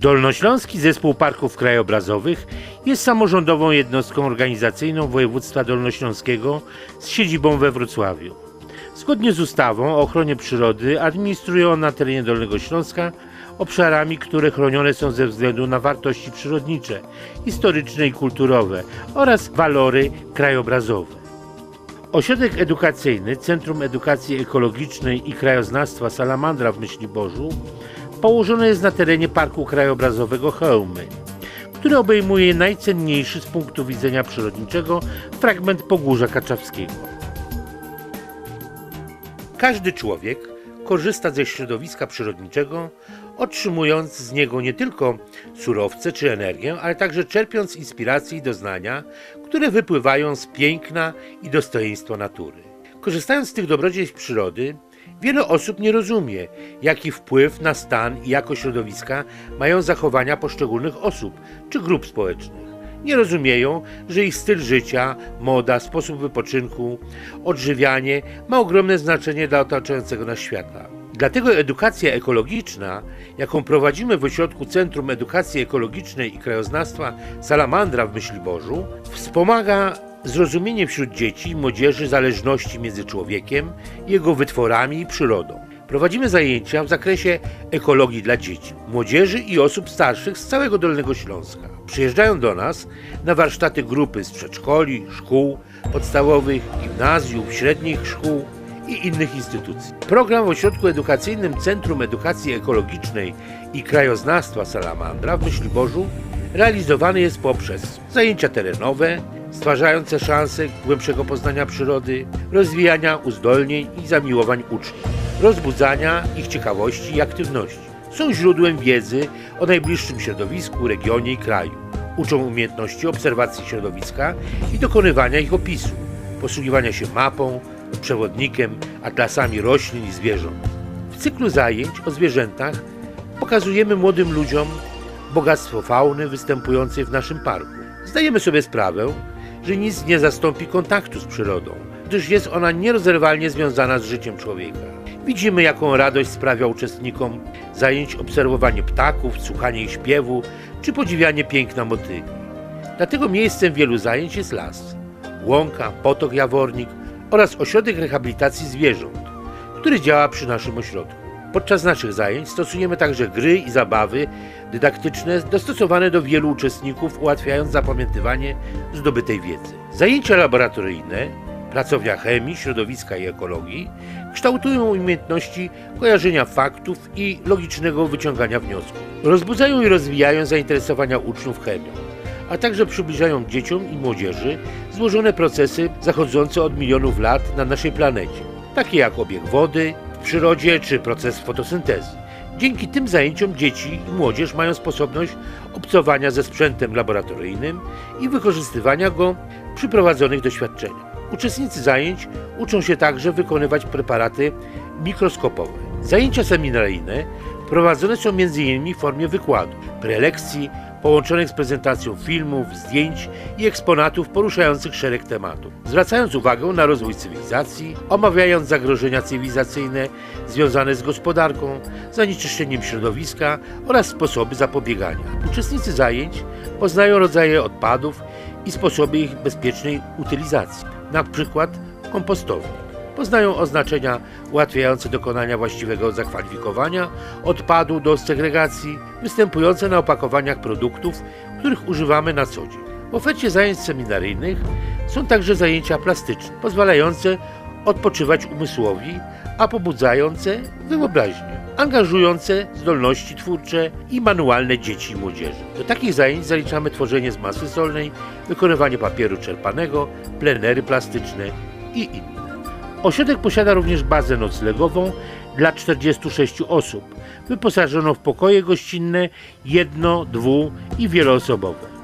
Dolnośląski Zespół Parków Krajobrazowych jest samorządową jednostką organizacyjną województwa dolnośląskiego z siedzibą we Wrocławiu. Zgodnie z ustawą o ochronie przyrody administruje on na terenie Dolnego Śląska obszarami, które chronione są ze względu na wartości przyrodnicze, historyczne i kulturowe oraz walory krajobrazowe. Ośrodek edukacyjny Centrum Edukacji Ekologicznej i Krajoznawstwa Salamandra w Myśliborzu położony jest na terenie Parku Krajobrazowego Chełmy, który obejmuje najcenniejszy z punktu widzenia przyrodniczego fragment Pogórza Kaczawskiego. Każdy człowiek korzysta ze środowiska przyrodniczego, otrzymując z niego nie tylko surowce czy energię, ale także czerpiąc inspiracje i doznania, które wypływają z piękna i dostojeństwa natury. Korzystając z tych dobrodziejstw przyrody, wiele osób nie rozumie, jaki wpływ na stan i jakość środowiska mają zachowania poszczególnych osób czy grup społecznych. Nie rozumieją, że ich styl życia, moda, sposób wypoczynku, odżywianie ma ogromne znaczenie dla otaczającego nas świata. Dlatego edukacja ekologiczna, jaką prowadzimy w ośrodku Centrum Edukacji Ekologicznej i Krajoznawstwa Salamandra w Myśliborzu, wspomaga zrozumienie wśród dzieci i młodzieży zależności między człowiekiem, jego wytworami i przyrodą. Prowadzimy zajęcia w zakresie ekologii dla dzieci, młodzieży i osób starszych z całego Dolnego Śląska. Przyjeżdżają do nas na warsztaty grupy z przedszkoli, szkół podstawowych, gimnazjów, średnich szkół i innych instytucji. Program w Ośrodku Edukacyjnym Centrum Edukacji Ekologicznej i Krajoznawstwa Salamandra w Myśliborzu realizowany jest poprzez zajęcia terenowe, stwarzające szanse głębszego poznania przyrody, rozwijania uzdolnień i zamiłowań uczniów, rozbudzania ich ciekawości i aktywności. Są źródłem wiedzy o najbliższym środowisku, regionie i kraju. Uczą umiejętności obserwacji środowiska i dokonywania ich opisu, posługiwania się mapą, przewodnikiem, atlasami roślin i zwierząt. W cyklu zajęć o zwierzętach pokazujemy młodym ludziom bogactwo fauny występującej w naszym parku. Zdajemy sobie sprawę, że nic nie zastąpi kontaktu z przyrodą, gdyż jest ona nierozerwalnie związana z życiem człowieka. Widzimy, jaką radość sprawia uczestnikom zajęć obserwowanie ptaków, słuchanie ich śpiewu czy podziwianie piękna motyli. Dlatego miejscem wielu zajęć jest las, łąka, potok jawornik oraz ośrodek rehabilitacji zwierząt, który działa przy naszym ośrodku. Podczas naszych zajęć stosujemy także gry i zabawy dydaktyczne dostosowane do wielu uczestników, ułatwiając zapamiętywanie zdobytej wiedzy. Zajęcia laboratoryjne, pracownia chemii, środowiska i ekologii kształtują umiejętności kojarzenia faktów i logicznego wyciągania wniosków. Rozbudzają i rozwijają zainteresowania uczniów chemią, a także przybliżają dzieciom i młodzieży złożone procesy zachodzące od milionów lat na naszej planecie, takie jak obieg wody w przyrodzie czy proces fotosyntezy. Dzięki tym zajęciom dzieci i młodzież mają sposobność obcowania ze sprzętem laboratoryjnym i wykorzystywania go przy prowadzonych doświadczeniach. Uczestnicy zajęć uczą się także wykonywać preparaty mikroskopowe. Zajęcia seminaryjne prowadzone są m.in. w formie wykładu, prelekcji połączonych z prezentacją filmów, zdjęć i eksponatów poruszających szereg tematów, zwracając uwagę na rozwój cywilizacji, omawiając zagrożenia cywilizacyjne związane z gospodarką, zanieczyszczeniem środowiska oraz sposoby zapobiegania. Uczestnicy zajęć poznają rodzaje odpadów i sposoby ich bezpiecznej utylizacji, na przykład kompostownik. Poznają oznaczenia ułatwiające dokonania właściwego zakwalifikowania odpadu do segregacji, występujące na opakowaniach produktów, których używamy na co dzień. W ofercie zajęć seminaryjnych są także zajęcia plastyczne, pozwalające odpoczywać umysłowi, a pobudzające wyobraźnię, angażujące zdolności twórcze i manualne dzieci i młodzieży. Do takich zajęć zaliczamy tworzenie z masy solnej, wykonywanie papieru czerpanego, plenery plastyczne i inne. Ośrodek posiada również bazę noclegową dla 46 osób, wyposażoną w pokoje gościnne jedno-, dwu- i wieloosobowe.